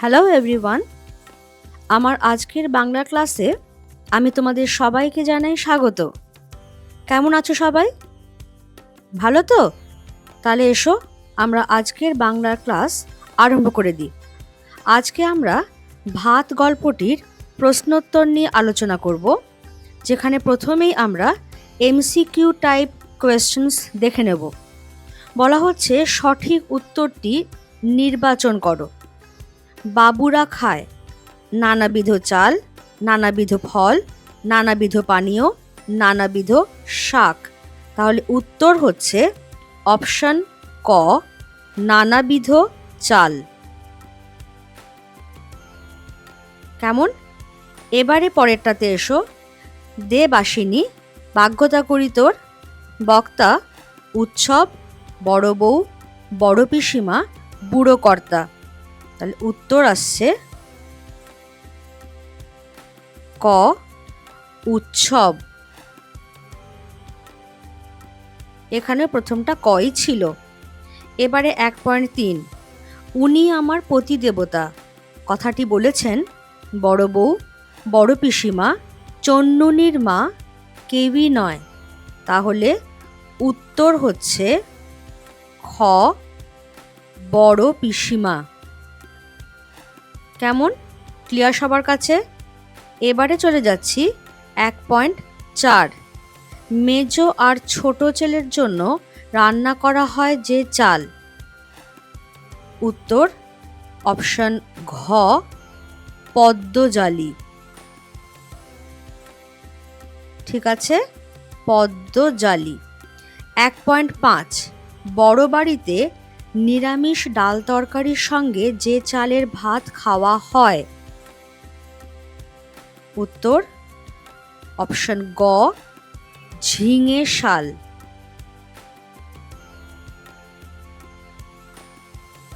Hello everyone আমার আজকের বাংলা ক্লাসে আমি তোমাদের সবাইকে জানাই স্বাগত। কেমন আছো সবাই? ভালো তো? তাহলে এসো, আমরা আজকের বাংলার ক্লাস আরম্ভ করে দিই। আজকে আমরা ভাত গল্পটির প্রশ্নোত্তর নিয়ে আলোচনা করব, যেখানে প্রথমেই আমরা এমসিকিউ টাইপ কোয়েশ্চেন্স দেখে নেব। বলা হচ্ছে সঠিক উত্তরটি নির্বাচন করো। বাবুরা খায়। নানাবিধ চাল, নানাবিধ ফল, নানাবিধ পানীয়, নানাবিধ শাক। তাহলে উত্তর হচ্ছে অপশন ক, নানাবিধ চাল। কেমন? এবারে পরেরটাতে এসো। দে বাসিনী ভাগ্যতা করি তোর, বক্তা, উৎসব, বড় বউ, বড় পিসিমা, বুড়ো কর্তা। তাহলে উত্তর আসছে ক, উৎসব। এখানে প্রথমটা কই ছিল? এবারে এক পয়েন্ট তিন। উনি আমার পতিদেবতা। কথাটি বলেছেন, বড় বউ, বড় পিসিমা চন্নুনির মা কেউই নয়। তাহলে উত্তর হচ্ছে খ, বড় পিসিমা। কেমন? ক্লিয়ার সবার কাছে? এবারে চলে যাচ্ছি এক পয়েন্ট চার। মেজো আর ছোট ছেলের জন্য রান্না করা হয় যে চাল। উত্তর অপশন ঘ পদ্মজালি ঠিক আছে? পদ্মজালি এক পয়েন্ট পাঁচ। বড় বাড়িতে নিরামিষ ডাল তরকারির সঙ্গে যে চালের ভাত খাওয়া হয়। উত্তর, অপশন গ, ঝিঙে শাল।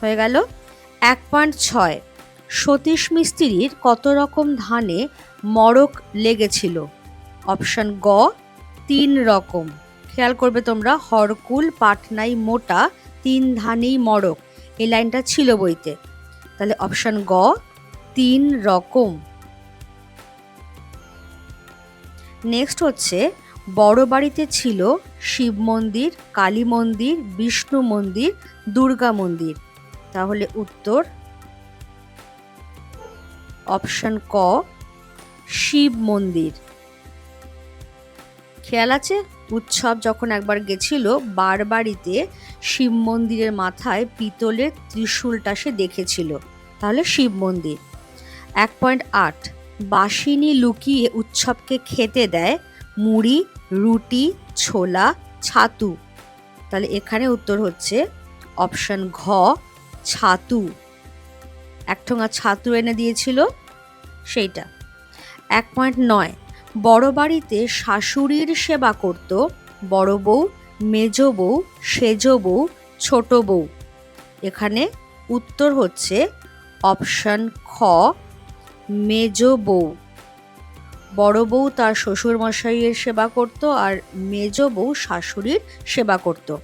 হয়ে গেল এক পয়েন্ট ছয়। সতীশ মিস্ত্রির কত রকম ধানে মরক লেগেছিল? অপশন গ, তিন রকম। খেয়াল করবে তোমরা, হরকুল, পাটনাই, মোটা তিন ধানেই মড়ক এই লাইনটা ছিল বইতে। তাহলে অপশন গ, তিন রকম। নেক্সট হচ্ছে, বড় বাড়িতে ছিল শিব মন্দির, কালী মন্দির, বিষ্ণু মন্দির, দুর্গা মন্দির। তাহলে উত্তর অপশন ক, শিব মন্দির। খেয়াল আছে? উৎসব যখন একবার গেছিল বারবাড়িতে শিব মন্দিরের মাথায় পিতলের ত্রিশূলটা সে দেখেছিল। তাহলে শিব মন্দির। এক পয়েন্ট আট, বাসিনী লুকিয়ে উৎসবকে খেতে দেয় মুড়ি, রুটি, ছোলা, ছাতু। তাহলে এখানে উত্তর হচ্ছে অপশন ঘ, ছাতু। এক ঠোঙা ছাতু এনে দিয়েছিল, সেইটা। এক পয়েন্ট নয় বড় বাড়িতে শাশুড়ির সেবা করত, বড় বউ, মেজ বউ, সেজ বউ, ছোট বউ। এখানে উত্তর হচ্ছে অপশন খ, মেজ বউ। বড় বউ তার শ্বশুর মশাইয়ের সেবা করত আর মেজ বউ শাশুড়ির সেবা করত।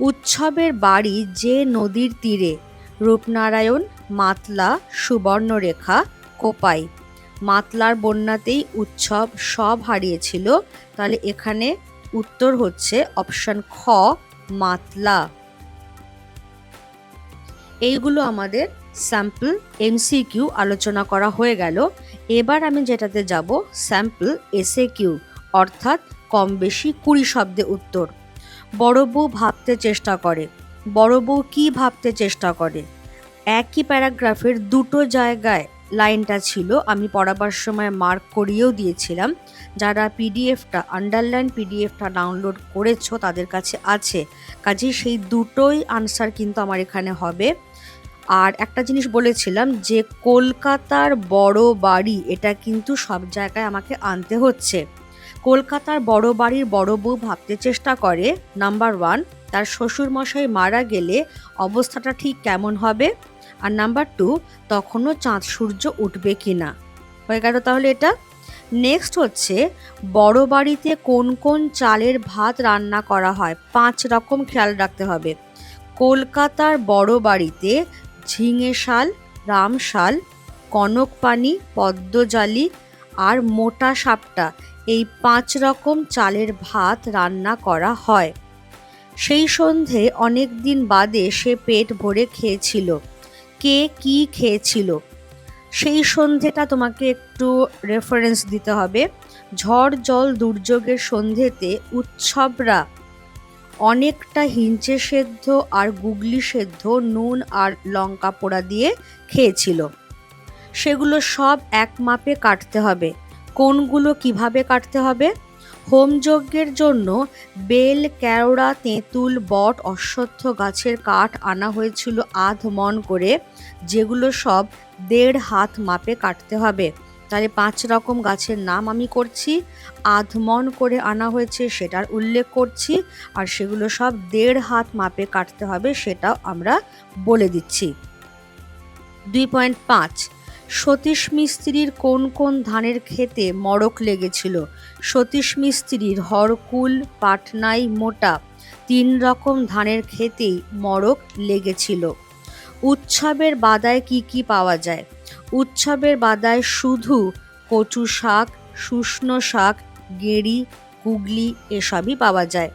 উৎসবের বাড়ি যে নদীর তীরে, রূপনারায়ণ, মাতলা, সুবর্ণরেখা, কোপাই। মাতলার বন্যাতেই উৎসব সব হারিয়েছিল। তাহলে এখানে উত্তর হচ্ছে অপশন খ, মাতলা। এইগুলো আমাদের স্যাম্পল এমসিকিউ আলোচনা করা হয়ে গেল। এবার আমি যেটাতে যাব স্যাম্পল এসএ কিউ অর্থাৎ কম বেশি কুড়ি শব্দে উত্তর। বড় বউ ভাবতে চেষ্টা করে। বড় বউ কী ভাবতে চেষ্টা করে? একই প্যারাগ্রাফের দুটো জায়গায় লাইনটা ছিল, আমি পড়াবার সময় মার্ক করিয়েও দিয়েছিলাম। যারা পিডিএফটা আন্ডারলাইন পিডিএফটা ডাউনলোড করেছ, তাদের কাছে আছে। কাজে সেই দুটোই আনসার কিন্তু আমার এখানে হবে। আর একটা জিনিস বলেছিলাম যে, কলকাতার বড় বাড়ি, এটা কিন্তু সব জায়গায় আমাকে আনতে হচ্ছে। কলকাতার বড় বাড়ির বড় বউ ভাবতে চেষ্টা করে নাম্বার ওয়ান তার শ্বশুরমশাই মারা গেলে অবস্থাটা ঠিক কেমন হবে? আর নাম্বার টু, তখনও চাঁদ সূর্য উঠবে কি না হয়ে গেল তাহলে এটা। নেক্সট হচ্ছে, বড় বাড়িতে কোন কোন চালের ভাত রান্না করা হয়? পাঁচ রকম খেয়াল রাখতে হবে। কলকাতার বড় বাড়িতে ঝিঙে শাল রামশাল কনকপানি পদ্মজালি আর মোটা সাপটা এই পাঁচ রকম চালের ভাত রান্না করা হয়। সেই সন্ধে অনেক দিন বাদে সে পেট ভরে খেয়েছিল। কে কি খেয়েছিল? সেই সন্ধেটা তোমাকে একটু রেফারেন্স দিতে হবে। ঝড় জল দুর্যোগের সন্ধেতে উৎসবরা অনেকটা হিঞ্চে সেদ্ধ আর গুগলি সেদ্ধ, নুন আর লঙ্কা পোড়া দিয়ে খেয়েছিল। সেগুলো সব এক মাপে কাটতে হবে। কোনগুলো কীভাবে কাটতে হবে? হোমযজ্ঞের জন্য বেল, কেওড়া, তেঁতুল, বট, অশ্বত্থ গাছের কাঠ আনা হয়েছিল আধ মন করে, যেগুলো সব দেড় হাত মাপে কাটতে হবে। তাহলে পাঁচ রকম গাছের নাম আমি করছি। আধ মন করে আনা হয়েছে সেটার উল্লেখ করছি, আর সেগুলো সব দেড় হাত মাপে কাটতে হবে সেটাও আমরা বলে দিচ্ছি। দুই পয়েন্ট পাঁচ সতীশ মিস্ত্রির কোন কোন ধানের ক্ষেতে মড়ক লেগেছিল? সতীশ মিস্ত্রির হরকুল, পাটনাই মোটা, তিন রকম ধানের ক্ষেতেই মড়ক লেগেছিল। উৎসবের বাদায় কি কি পাওয়া যায়? উৎসবের বাদায় শুধু কচু শাক শুষ্ণ শাক, গেঁড়ি গুগলি এসবই পাওয়া যায়।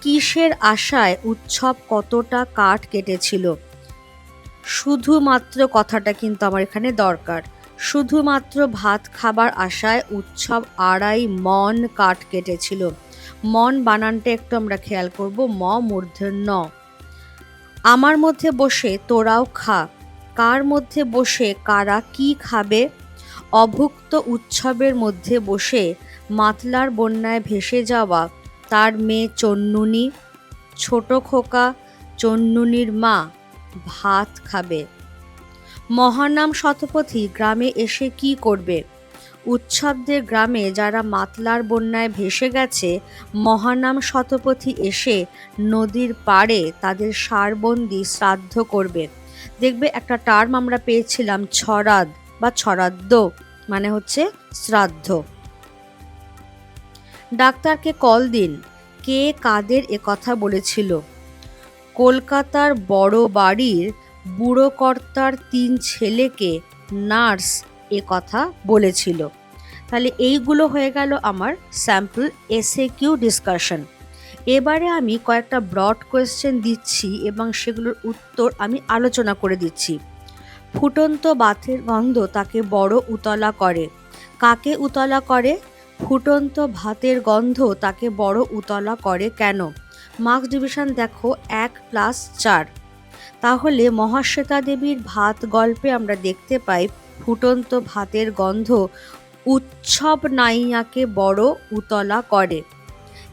কিসের আশায় উৎসব কতটা কাঠ কেটেছিল? শুধুমাত্র কথাটা কিন্তু আমার এখানে দরকার। শুধুমাত্র ভাত খাবার আশায় উৎসব আড়াই মন কাঠ কেটেছিল। মন বানানটা একটু আমরা খেয়াল করব, ম মূর্ধন্য। আমার মধ্যে বসে তোরাও খা। কার মধ্যে বসে কারা কি খাবে? অভুক্ত উৎসবের মধ্যে বসে মাতলার বন্যায় ভেসে যাওয়া তার মেয়ে চন্নুনি, ছোট খোকা চন্নুনির মা। ভাত খাবে। মহানাম শতপথী গ্রামে এসে কি করবে? উৎসবদের গ্রামে যারা মাতলার বন্যায় ভেসে গেছে, মহানাম শতপথী এসে নদীর পাড়ে তাদের সারবন্দি শ্রাদ্ধ করবে। দেখবে একটা টার্ম আমরা পেয়েছিলাম, ছরাদ বা ছরাদ্দ মানে হচ্ছে শ্রাদ্ধ। ডাক্তারকে কল দিন, কে কাদের এ কথা বলেছিল? কলকাতার বড় বাড়ির বুড়ো কর্তার তিন ছেলেকে নার্স এ কথা বলেছিল। তাহলে এইগুলো হয়ে গেল আমার স্যাম্পল এসে কিউ ডিসকাশন। এবারে আমি কয়েকটা ব্রড কোয়েশ্চেন দিচ্ছি এবং সেগুলোর উত্তর আমি আলোচনা করে দিচ্ছি। ফুটন্ত বাথের গন্ধ তাকে বড় উতলা করে। কাকে উতলা করে? ফুটন্ত ভাতের গন্ধ তাকে বড় উতলা করে কেন? মার্কস ডিভিশন দেখো এক প্লাস চার। তাহলে মহাশ্বেতা দেবীর ভাত গল্পে আমরা দেখতে পাই ফুটন্ত ভাতের গন্ধ উৎসব নাইয়াকে বড় উতলা করে।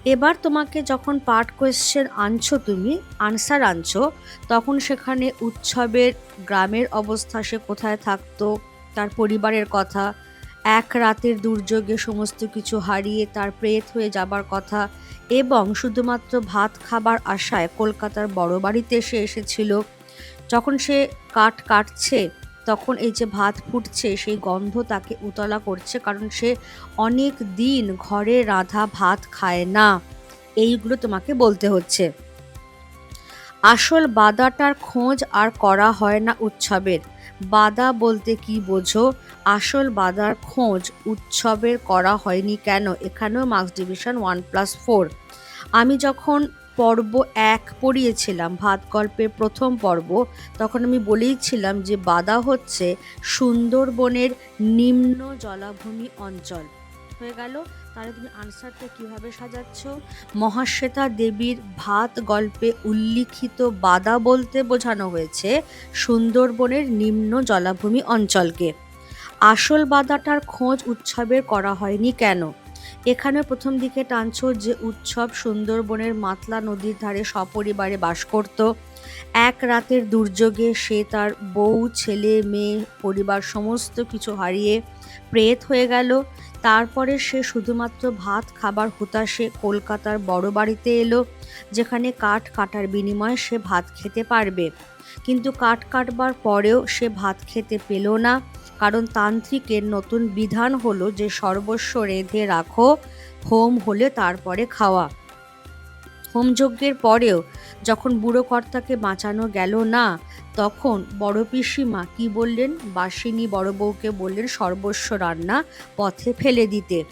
এবার তোমাকে যখন পার্ট কোয়েশ্চেন আনছো তুমি আনসার আনছো, তখন সেখানে উৎসবের, গ্রামের অবস্থা, সে কোথায় থাকতো, তার পরিবারের কথা এক রাতের দুর্যোগে সমস্ত কিছু হারিয়ে তার প্রেত হয়ে যাবার কথা এবং শুধুমাত্র ভাত খাবার আশায় কলকাতার বড় বাড়িতে সে এসেছিল। যখন সে কাঠ কাটছে, তখন এই যে ভাত ফুটছে, সেই গন্ধ তাকে উতলা করছে কারণ সে অনেক দিন ঘরে রাধা ভাত খায় না। এইগুলো তোমাকে বলতে হচ্ছে। আসল বাদাটার খোঁজ আর করা হয় না উৎসবের। বাদা বলতে কি বোঝো? আসল বাদার খোঁজ উৎসবের করা হয়নি কেন? এখানেও marks division one plus four আমি যখন পর্ব এক পড়িয়েছিলাম ভাত গল্পের প্রথম পর্ব, তখন আমি বলেইছিলাম যে বাদা হচ্ছে সুন্দরবনের নিম্ন জলাভূমি অঞ্চল। হয়ে গেল। তাহলে তুমি আনসারটা কীভাবে সাজাচ্ছ? মহাশ্বেতা দেবীর ভাত গল্পে উল্লিখিত বাদা বলতে বোঝানো হয়েছে সুন্দরবনের নিম্ন জলাভূমি অঞ্চলকে। আসল বাদাটার খোঁজ উৎসবের করা হয়নি কেন? এখানে প্রথম দিকে টানছ যে উৎসব সুন্দরবনের মাতলা নদীর ধারে সপরিবারে বাস করত। এক রাতের দুর্যোগে সে তার বউ, ছেলে, মেয়ে, পরিবার সমস্ত কিছু হারিয়ে প্রেত হয়ে গেল। তারপরে সে শুধুমাত্র ভাত, খাবার, হুতাশে কলকাতার বড় বাড়িতে এলো, যেখানে কাঠ কাটার বিনিময়ে সে ভাত খেতে পারবে। কিন্তু কাঠ কাটবার পরেও সে ভাত খেতে পেল না, কারণ তান্ত্রিকের নতুন বিধান হলো যে সর্বস্ব রেঁধে রাখো, হোম হলে তারপরে খাওয়া। হোমযজ্ঞের পরেও যখন বুড়ো কর্তাকে বাঁচানো গেল না তখন বড় পিসিমা কি বললেন? বাসিনী বড় বউকে বললেন, সর্বস্ব রান্না পথে ফেলে দিতে।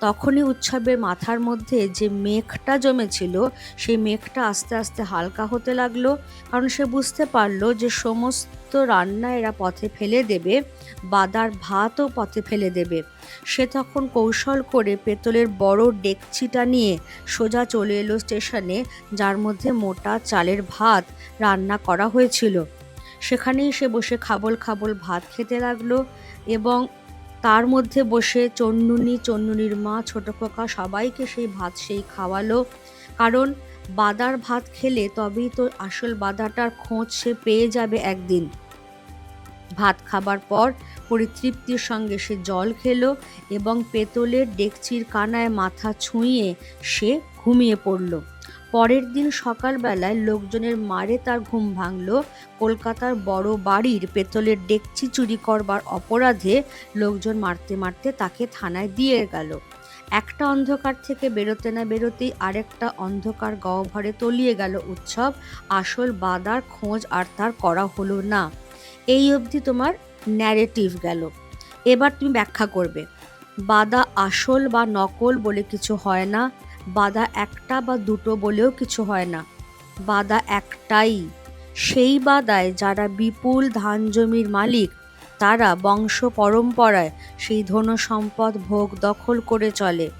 তখনই উৎসবের মাথার মধ্যে যে মেঘটা জমেছিল, সেই মেঘটা আস্তে আস্তে হালকা হতে লাগল, কারণ সে বুঝতে পারল যে সমস্ত রান্না এরা পথে ফেলে দেবে, বাদার ভাতও পথে ফেলে দেবে। সে তখন কৌশল করে পেতলের বড় ডেকচিটা নিয়ে সোজা চলে এলো স্টেশনে, যার মধ্যে মোটা চালের ভাত রান্না করা হয়েছিল। সেখানেই সে বসে খাবল খাবল ভাত খেতে লাগল এবং তার মধ্যে বসে চন্নুনি চন্নুনির মা, ছোটো খোকা সবাইকে সেই ভাত সেই খাওয়ালো। কারণ বাদার ভাত খেলে তবেই তো আসল বাদাটার খোঁজ সে পেয়ে যাবে একদিন। ভাত খাবার পর পরিতৃপ্তির সঙ্গে সে জল খেলো এবং পেতলের ডেকচির কানায় মাথা ছুঁয়ে সে ঘুমিয়ে পড়ল। পরের দিন সকালবেলায় লোকজনের মারে তার ঘুম ভাঙল। কলকাতার বড় বাড়ির পেতলের ডেকচি চুরি করবার অপরাধে লোকজন মারতে মারতে তাকে থানায় দিয়ে গেল। একটা অন্ধকার থেকে বেরোতে না বেরোতেই আরেকটা অন্ধকার গহ্বরে তলিয়ে গেল উৎসব। আসল বাদার খোঁজ আর তার করা হলো না। এই অবধি তোমার ন্যারেটিভ গেল। এবার তুমি ব্যাখ্যা করবে। বাদা আসল বা নকল বলে কিছু হয় না। বাদা একটা বা দুটো বলেও কিছু হয় না। বাদা একটাই, সেই বাদায় যারা বিপুল ধান জমির মালিক, তারা বংশ পরম্পরায় সেই ধন সম্পদ ভোগ দখল করে চলে।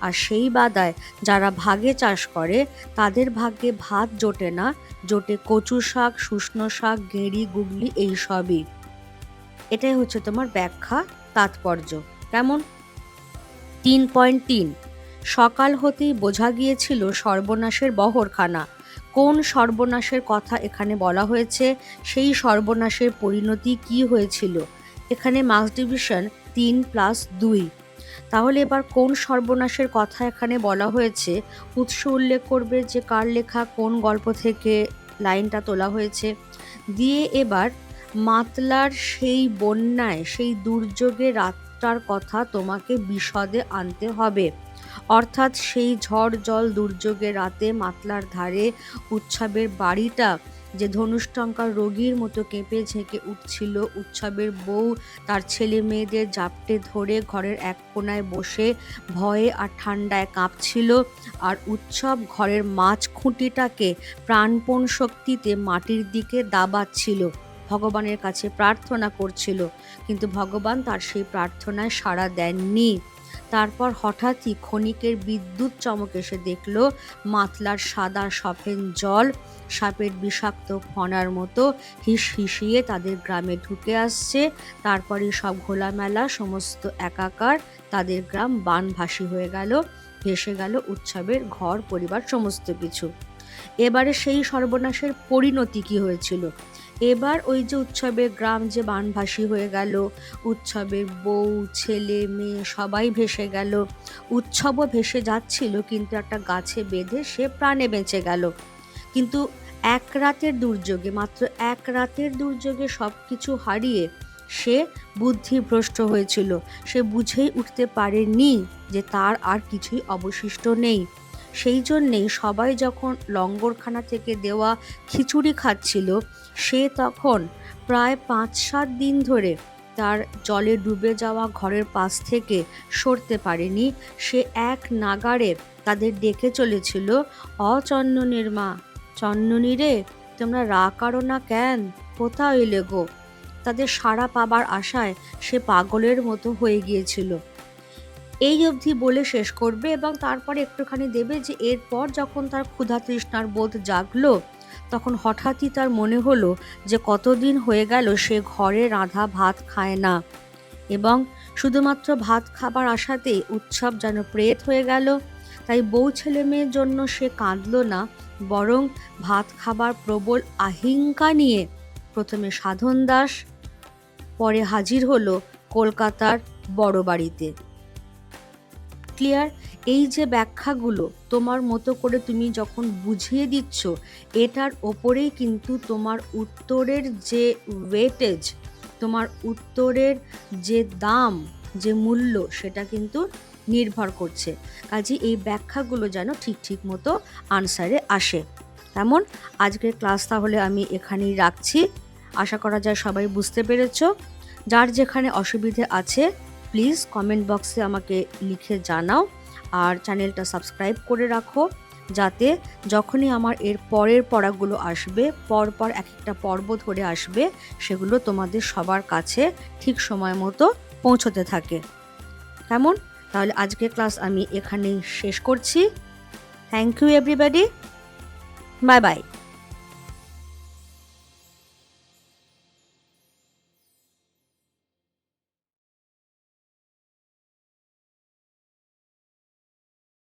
আর সেই বাদায় যারা ভাগে চাষ করে, তাদের ভাগ্যে ভাত জোটে না, জোটে কচু শাক শুষ্ণ শাক, গেঁড়ি, গুগলি এইসবই এটাই হচ্ছে তোমার ব্যাখ্যা, তাৎপর্য। কেমন? তিন পয়েন্ট তিন। সকাল হতেই বোঝা গিয়েছিল সর্বনাশের বহরখানা। কোন সর্বনাশের কথা এখানে বলা হয়েছে? সেই সর্বনাশের পরিণতি কি হয়েছিল? এখানে মার্কস ডিভিশন তিন প্লাস দুই। তাহলে এবার কোন সর্বনাশের কথা এখানে বলা হয়েছে? উৎস উল্লেখ করবে যে কার লেখা কোন গল্প থেকে লাইনটা তোলা হয়েছে। দিয়ে এবার মাতলার সেই বন্যায়, সেই দুর্যোগে রাতটার কথা তোমাকে বিশদে আনতে হবে। অর্থাৎ সেই ঝড় জল দুর্যোগে রাতে মাতলার ধারে উৎসবের বাড়িটা যে ধনুষ্টঙ্কার রোগীর মতো কেঁপে ঝেঁকে উঠছিল, উৎসবের বউ তার ছেলে মেয়েদের জাপটে ধরে ঘরের এক কোনায় বসে ভয়ে আর ঠান্ডায় কাঁপছিল আর উৎসব ঘরের মাছ খুঁটিটাকে প্রাণপণ শক্তিতে মাটির দিকে দাবাচ্ছিল। ভগবানের কাছে প্রার্থনা করছিল, কিন্তু ভগবান তার সেই প্রার্থনায় সাড়া দেননি। তারপর হঠাৎই ক্ষণিকের বিদ্যুৎ চমক এসে দেখল, মাতলার সাদা সফেন জল, সাপের বিষাক্ত ফনার মতো হিস হিসিয়ে তাদের গ্রামে ঢুকে আসছে। তারপরে সব ঘোলামেলা সমস্ত একাকার, তাদের গ্রাম বানভাসী হয়ে গেল, ভেসে গেল উৎসবের ঘর, পরিবার, সমস্ত কিছু। এবারে সেই সর্বনাশের পরিণতি কি হয়েছিল? এবার ওই যে উৎসবের গ্রাম যে বানভাসী হয়ে গেল, উৎসবের বউ, ছেলে, মেয়ে সবাই ভেসে গেল। উৎসবও ভেসে যাচ্ছিল, কিন্তু একটা গাছে বেঁধে সে প্রাণে বেঁচে গেল। কিন্তু এক রাতের দুর্যোগে, মাত্র এক রাতের দুর্যোগে সব কিছু হারিয়ে সে বুদ্ধিভ্রষ্ট হয়েছিল। সে বুঝেই উঠতে পারেনি যে তার আর কিছুই অবশিষ্ট নেই। সেই জন্যেই সবাই যখন লঙ্গরখানা থেকে দেওয়া খিচুড়ি খাচ্ছিল, সে তখন প্রায় পাঁচ সাত দিন ধরে তার জলে ডুবে যাওয়া ঘরের পাশ থেকে সরতে পারেনি। সে এক নাগারে তাদের ডেকে চলেছিল অচন্দনের মা, চন্দনী রে, তোমরা রা কারও না কেন? কোথাও এলে গো? তাদের সাড়া পাবার আশায় সে পাগলের মতো হয়ে গিয়েছিল। এই অবধি বলে শেষ করবে এবং তারপরে একটুখানি দেবে যে এরপর যখন তার ক্ষুধা তৃষ্ণার বোধ জাগলো, তখন হঠাৎই তার মনে হলো যে কতদিন হয়ে গেল সে ঘরে রাঁধা ভাত খায় না। এবং শুধুমাত্র ভাত খাবার আশাতেই উৎসব যেন প্রেত হয়ে গেল। তাই বউ ছেলে মেয়ের জন্য সে কাঁদল না, বরং ভাত খাবার প্রবল আহিংকা নিয়ে প্রথমে সাধন দাস পরে হাজির হলো কলকাতার বড় বাড়িতে ক্লিয়ার এই যে ব্যাখ্যাগুলো তোমার মতো করে তুমি যখন বুঝিয়ে দিচ্ছ, এটার ওপরেই কিন্তু তোমার উত্তরের যে ওয়েটেজ তোমার উত্তরের যে দাম, যে মূল্য, সেটা কিন্তু নির্ভর করছে। কাজে এই ব্যাখ্যাগুলো যেন ঠিক ঠিক মতো আনসারে আসে। তেমন আজকের ক্লাস তাহলে আমি এখানেই রাখছি। আশা করা যায় সবাই বুঝতে পেরেছ। যার যেখানে অসুবিধে আছে প্লিজ কমেন্ট বক্সে আমাকে লিখে জানাও আর চ্যানেলটা সাবস্ক্রাইব করে রাখো যাতে যখনই আমার এর পরের পড়াগুলো আসবে, পরপর এক একটা পর্ব ধরে আসবে, সেগুলো তোমাদের সবার কাছে ঠিক সময় মতো পৌঁছতে থাকে। কেমন? তাহলে আজকের ক্লাস আমি এখানেই শেষ করছি। Thank you everybody bye bye